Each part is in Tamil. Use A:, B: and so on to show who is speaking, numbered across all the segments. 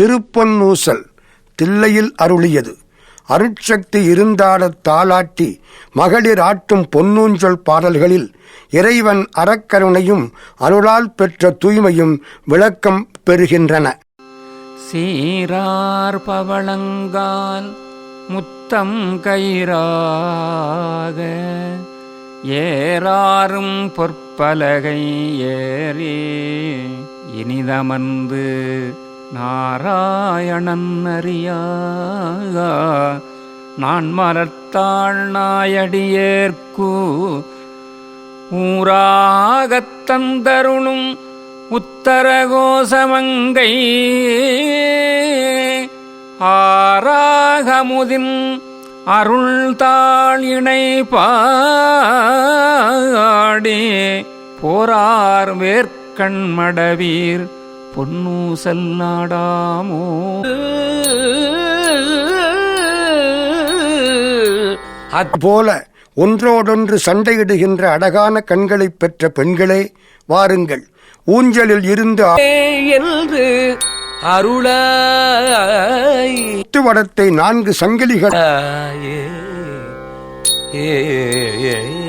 A: திருப்பொன்னூசல் தில்லையில் அருளியது. அருட்சக்தி இருந்தாடத் தாளாட்டி மகளிர் ஆட்டும் பொன்னூஞ்சொல் பாடல்களில் இறைவன் அறக்கருணையும் அருளால் பெற்ற தூய்மையும் விளக்கம் பெறுகின்றன.
B: சீரார் பவளங்கால் முத்தம் கயிறாக ஏறாரும் பொற்பலகை ஏறி இனிதமர்ந்து நாராயணன் அறியா நான் மலர்த்தாள் நாயடியேற்கு ஊராகத் தந்தருளும் உத்தரகோசமங்கை ஆராகமுதின் அருள் தாள் இணை பாடி போரார் வேர்க்கண் மடவீர் பொன்னூசல் நாடாமோ?
A: அதுபோல ஒன்றோடொன்று சண்டையிடுகின்ற அழகான கண்களைப் பெற்ற பெண்களே வாருங்கள். ஊஞ்சலில் இருந்து
B: என்று அருளாய்.
A: ஆத்துவடத்தை நான்கு சங்கிலிகள்
B: ஏ ஏ.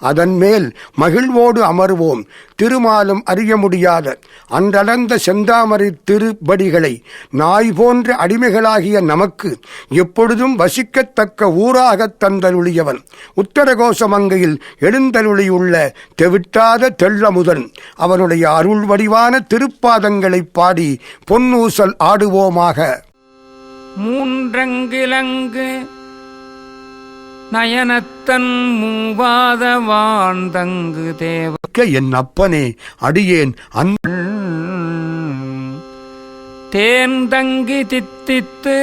A: அதன் மேல் மகிழ்வோடு அமர்வோம். திருமாலும் அறிய முடியாத அன்றளந்த செந்தாமரை திருப்படிகளை நாய் போன்ற அடிமைகளாகிய நமக்கு எப்பொழுதும் வசிக்கத்தக்க ஊராகத் தந்தருளியவன். உத்தரகோசமங்கையில் எழுந்தருளியுள்ள தெவிட்டாத தெள்ளமுதன் அவனுடைய அருள் வடிவான திருப்பாதங்களைப் பாடி பொன்னூசல் ஆடுவோமாக.
B: மூன்றங்கிலங்கு நயனத்தன் மூவாத வாழ்ந்தங்கு தேவ
A: என் அப்பனே அடியேன் அன்ப
B: தேன் தங்கி தித்தித்து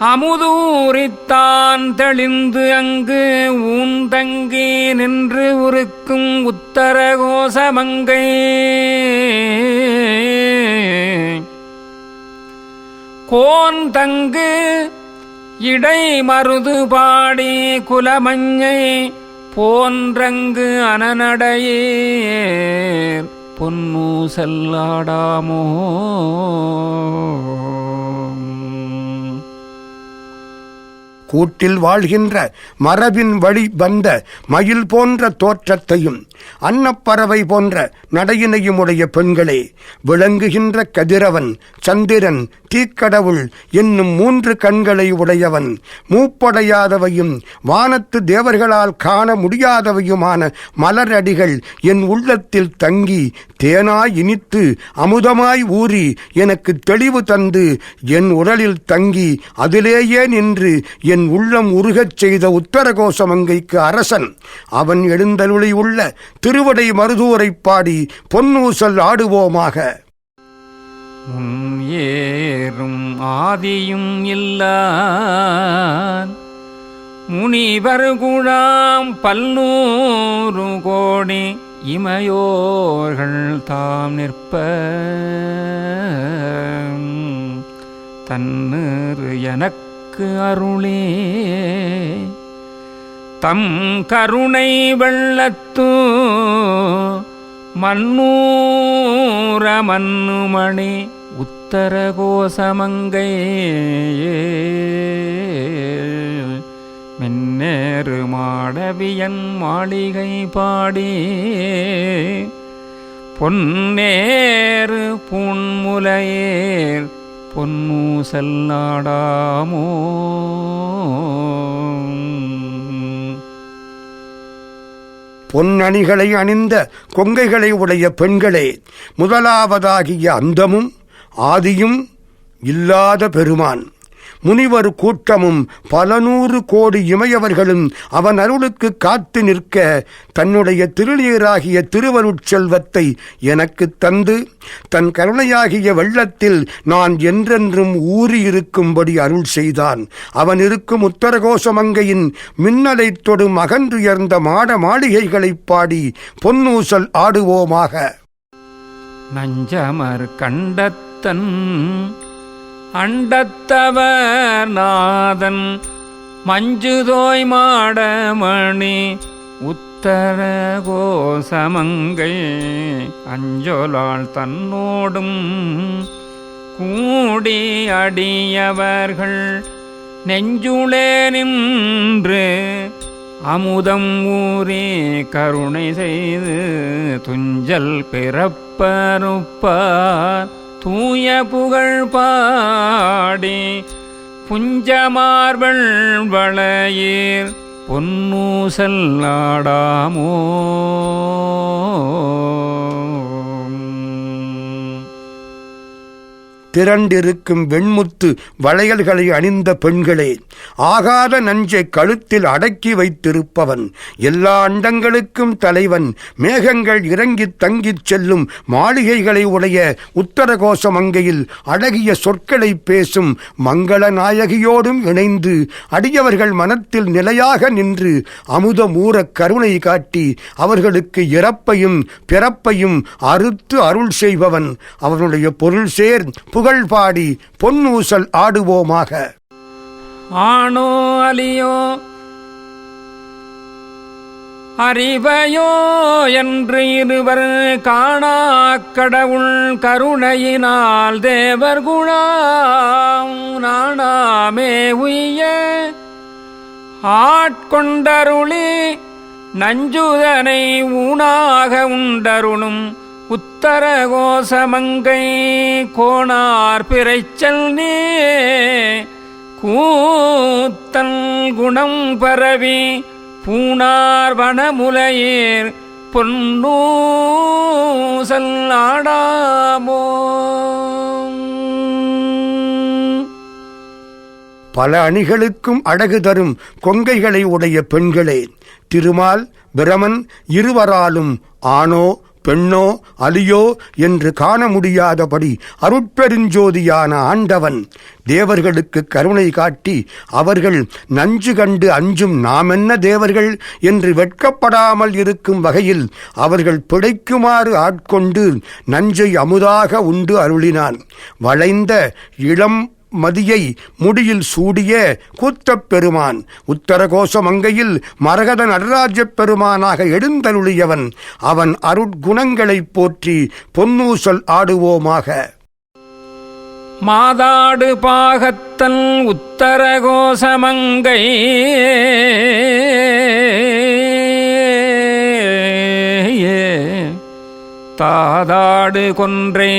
B: அமுதூரித்தான் தெளிந்து அங்கு ஊந்தங்கி நின்று உருக்கும் உத்தரகோசமங்கை. கோன் தங்கு இடை மருது பாடி குலமஞ்சை போன்றங்கு அனநடையே. பொன்னூ செல்லாடாமோ.
A: கூட்டில் வாழ்கின்ற மரபின் வழி வந்த மயில் போன்ற தோற்றத்தையும் அன்னப்பறவை போன்ற நடையினையும் உடைய பெண்களே விளங்குகின்ற கதிரவன் சந்திரன் தீக்கடவுள் என்னும் மூன்று கண்களை உடையவன் மூப்படையாதவையும் வானத்து தேவர்களால் காண முடியாதவையுமான மலரடிகள் என் உள்ளத்தில் தங்கி தேனாய் இனித்து அமுதமாய் ஊறி எனக்கு தெளிவு தந்து என் உடலில் தங்கி அதிலேயே நின்று என் உள்ளம் உருகச் செய்த உத்தரகோசமங்கைக்கு அரசன். அவன் எழுந்தருளி உள்ள திருவடை மருதூரைப் பாடி பொன்னூசல் ஆடுவோமாக.
B: முன் ஏறும் ஆதியும் இல்ல முனிவர் குழாம் பல்நூறு கோடி இமையோர்கள் தாம் நிற்ப. தன்னீர் எனக்கு அருளே தம் கருணை வெள்ளத்து மன்னூர மன்னுமணி உத்தர கோசமங்கை மின்னேறு மாடவியன் மாளிகை பாடி பொன்னேறு பூண்முலையேர் பொன்னூசல்
A: பொன்னணிகளை அணிந்த கொங்கைகளை உடைய பெண்களே முதலாவதாகிய அந்தமும் ஆதியும் இல்லாத பெருமான். முனிவர் கூட்டமும் பல நூறு கோடி இமையவர்களும் அவன் அருளுக்கு காத்து நிற்க தன்னுடைய திருநீராகிய திருவருட்செல்வத்தை எனக்கு தந்து தன் கருணையாகிய வெள்ளத்தில் நான் என்றென்றும் ஊறியிருக்கும்படி அருள் செய்தான். அவன் இருக்கும் உத்தரகோசமங்கையின் மின்னலைத் தொடும் அகன்றுயர்ந்த மாட மாளிகைகளைப் பாடி பொன்னூசல் ஆடுவோமாக.
B: நஞ்சமர் கண்டத்தன் அண்டத்தவர் நாதன் மஞ்சுதோய் மாடமணி உத்தர கோசமங்கை அஞ்சொலாள் தன்னோடும் கூடி அடியவர்கள் நெஞ்சுளே நின்று அமுதம் ஊரே கருணை செய்து துஞ்சல் பிறப்பருப்பார் தூய புகழ் பாடி புஞ்சமார்பள் வளையீர் பொன்னூசல் ஆடாமோ
A: திரண்டிருக்கும் வெண்முத்து வளையல்களை அணிந்த பெண்களே ஆகாத நஞ்சை கழுத்தில் அடக்கி வைத்திருப்பவன் எல்லா அண்டங்களுக்கும் தலைவன் மேகங்கள் இறங்கித் தங்கிச் செல்லும் மாளிகைகளை உடைய உத்தரகோச மங்கையில் அழகிய சொற்களை பேசும் மங்கள நாயகியோடும் இணைந்து அடியவர்கள் மனத்தில் நிலையாக நின்று அமுதமூர கருணை காட்டி அவர்களுக்கு இறப்பையும் பிறப்பையும் அறுத்து அருள் செய்பவன். அவனுடைய பொருள் சேர் புகழ் பாடி பொன்னூசல் ஆடுவோமாக.
B: ஆணோ அலியோ அறிவையோ என்று இருவர் காணா கடவுள் கருணையினால் தேவர் குழாம் நாணாமே உய்ய. ஆட்கொண்டருளி நஞ்சுதனை ஊனாக உண்டருளும் உத்தர கோசமங்கை கோணார் பிறைச்சல் நீ கூத்தல் குணம் பரவி பூணார் வனமுலையீர் பொன்னூசல் ஆடாமோ.
A: பல அணிகளுக்கும் அழகு தரும் கொங்கைகளை உடைய பெண்களே திருமால் பிரமன் இருவராலும் ஆணோ பெண்ணோ அலியோ என்று காண முடியாதபடி அருட்பெருஞ்சோதியான ஆண்டவன் தேவர்களுக்கு கருணை காட்டி அவர்கள் நஞ்சு கண்டு அஞ்சும் நாமென்ன தேவர்கள் என்று வெட்கப்படாமல் இருக்கும் வகையில் அவர்கள் பிழைக்குமாறு ஆட்கொண்டு நஞ்சை அமுதாக உண்டு அருளினான். வளைந்த இளம் மதியை முடியில் சூடிய கூத்தப் பெருமான் உத்தரகோச மங்கையில் மரகத நடராஜப் பெருமானாக எழுந்தருளியவன் அவன் அருட்குணங்களைப் போற்றி பொன்னூசல் ஆடுவோமாக.
B: மாதாடு பாகத்தன் உத்தரகோசமங்கை தாதாடு கொன்றே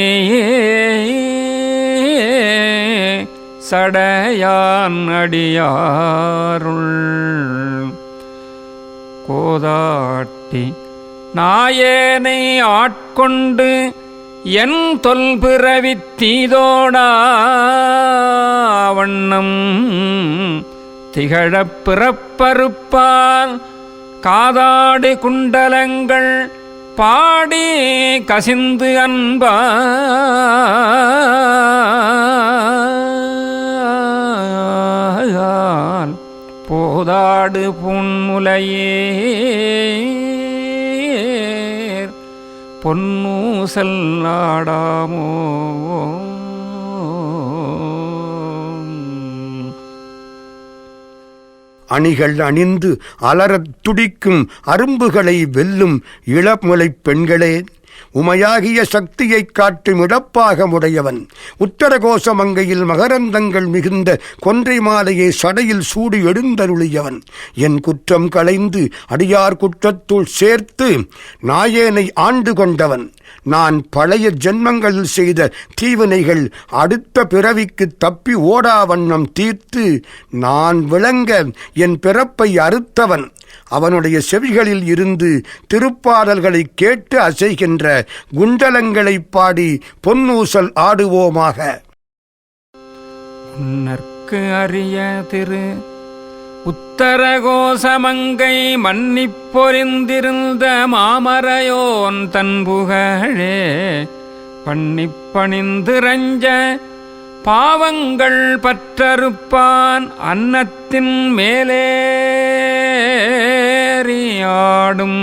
B: சடையான் அடியாருள். கோதாட்டி நாயேனை ஆட்கொண்டு என் தொல்பிறவித் தீதோடா வண்ணம். திகழப் பிறப்பறுப்பால் காதாடு குண்டலங்கள் பாடி கசிந்து அன்பா போதாடு புன்முலையே. பொன்னூசல் நாடாமோ.
A: அணிகள் அணிந்து அலறத் துடிக்கும் அரும்புகளை வெல்லும் இளமுலைப் பெண்களே. உமையாகிய சக்தியைக் காட்டும் இடப்பாக உடையவன் உத்தரகோசமங்கையில் மகரந்தங்கள் மிகுந்த கொன்றை மாலையை சடையில் சூடி எழுந்தருளியவன். என் குற்றம் களைந்து அடியார் குற்றத்துள் சேர்த்து நாயேனை ஆண்டு கொண்டவன். நான் பழைய ஜென்மங்களில் செய்த தீவினைகள் அடுத்த பிறவிக்கு தப்பி ஓடா வண்ணம் தீர்த்து நான் விளங்க என் பிறப்பை அறுத்தவன். அவனுடைய செவிகளில் இருந்து திருப்பாடல்களை கேட்டு அசைகின்ற குண்டலங்களைப் பாடி பொன்னூசல் ஆடுவோமாக.
B: நற்கு அறிய திரு உத்தரகோசமங்கை மன்னிப்பொறிந்திருந்த மாமரையோன் தன் புகழே பண்ணிப் பணிந்து ரஞ்ச பாவங்கள் பற்றறுப்பான் அன்னத்தின் மேலே. மேலேறியாடும்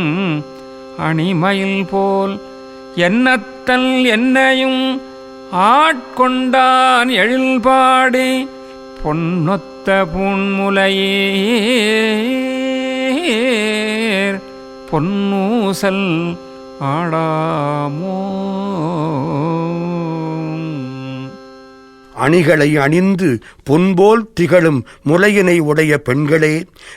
B: அணிமயில் போல் எண்ணத்தல் என்னையும் ஆட்கொண்டான் எழில்பாடி பொன்னொத்த பூண்முலையே பொன்னூசல் ஆடாமோ?
A: அணிகளை அணிந்து பொன்போல் திகழும் முலையினை உடைய பெண்களே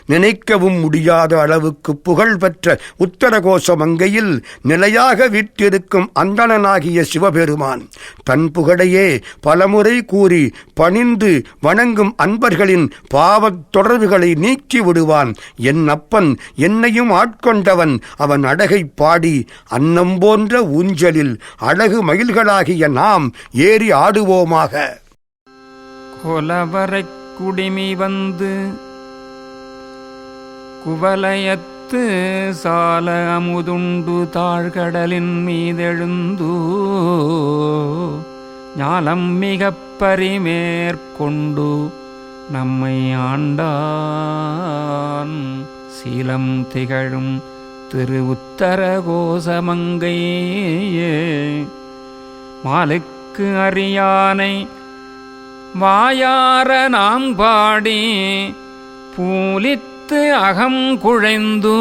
A: நினைக்கவும் முடியாத அளவுக்கு புகழ் பெற்ற உத்தரகோஷ மங்கையில் நிலையாக விட்டிருக்கும் அந்தணனாகிய சிவபெருமான் தன் புகழையே பலமுறை கூறி பணிந்து வணங்கும் அன்பர்களின் பாவத் தொடர்புகளை நீக்கி விடுவான். என் அப்பன் என்னையும் ஆட்கொண்டவன். அவன் அடகை பாடி அன்னம் போன்ற ஊஞ்சலில் அழகு மயில்களாகிய நாம் ஏறி ஆடுவோமாக.
B: கொலவரை குடிமி வந்து குவலயத்து சால அமுதுண்டு தாழ்கடலின் மீதெழுந்து ஞாலம் மிக பரிமேற்கொண்டு நம்மை ஆண்டான். சீலம் திகழும் திரு உத்தர கோசமங்கையே. மாலுக்கு அறியானை வாயார நாம் பாடி பூலித்து அகம் குழைந்து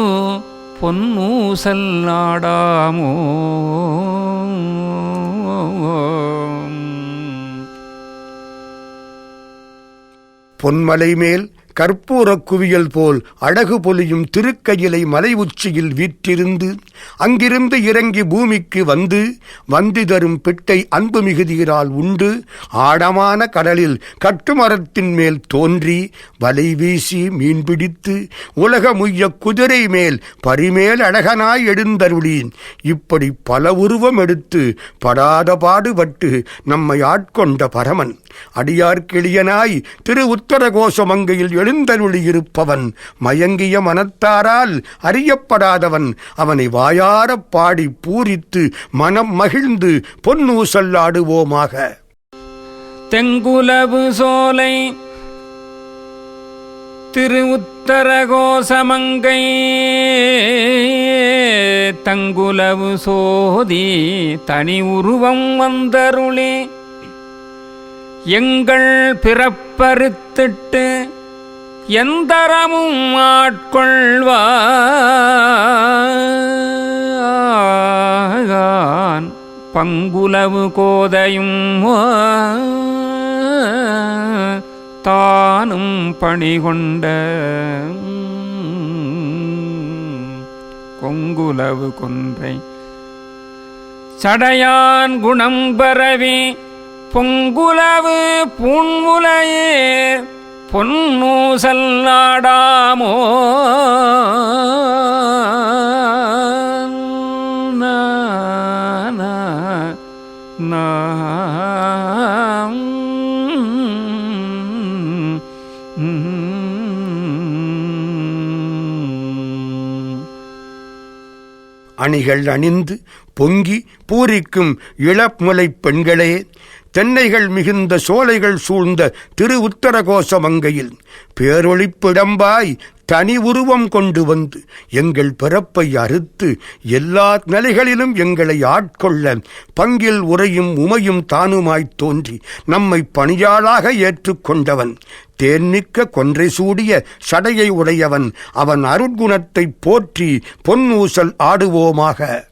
B: பொன்னூசல் நாடாமோ.
A: பொன்மலை மேல் கற்பூரக் குவியல் போல் அழகு பொலியும் திருக்கையிலை மலை உச்சியில் வீற்றிருந்து அங்கிருந்து இறங்கி பூமிக்கு வந்து வந்தி தரும் பிட்டை அன்பு மிகுதியினால் உண்டு. ஆழமான கடலில் கட்டுமரத்தின் மேல் தோன்றி வலை வீசி மீன் பிடித்து உலக குதிரை மேல் பரிமேல் அழகனாய் எழுந்தருளீன். இப்படி பல உருவம் எடுத்து படாத பாடுபட்டு நம்மை ஆட்கொண்ட பரமன். அடியார்க்கிளியனாய் திரு உத்தரகோசமங்கையில் எழுந்தருளியிருப்பவன் மயங்கிய மனத்தாரால் அறியப்படாதவன். அவனை வாயாரப் பாடி பூரித்து மனம் மகிழ்ந்து பொன்னூசல்லாடுவோமாக
B: தெங்குலவு சோலை திரு உத்தரகோசமங்கை தங்குலவு சோதி தனி உருவம் வந்தருளி. எங்கள் பிறப்பறுத்திட்டு எந்தரமும் ஆட்கொள்வான். பங்குலவு கோதையும் தானும் பணிகொண்ட கொங்குலவு கொன்றை. சடையான் குணம் பரவி பொங்குலவு பூண்முலையே பொன்னூசல் நாடாமோ? நா, நா, நா,
A: அணிகள் அணிந்து பொங்கி பூரிக்கும் இளமுலைப் பெண்களே தென்னைகள் மிகுந்த சோலைகள் சூழ்ந்த திரு உத்தரகோச மங்கையில் பேரொழிப்பிடம்பாய் தனி உருவம் கொண்டு வந்து எங்கள் பிறப்பை அறுத்து எல்லா நிலைகளிலும் எங்களை ஆட்கொள்ள பங்கில் உரையும் உமையும் தானுமாய்த் தோன்றி நம்மை பணியாளாக ஏற்றுக்கொண்டவன். தேன்மிக்க கொன்றை சூடிய சடையை உடையவன். அவன் அருட்குணத்தைப் போற்றி பொன்னூசல் ஆடுவோமாக.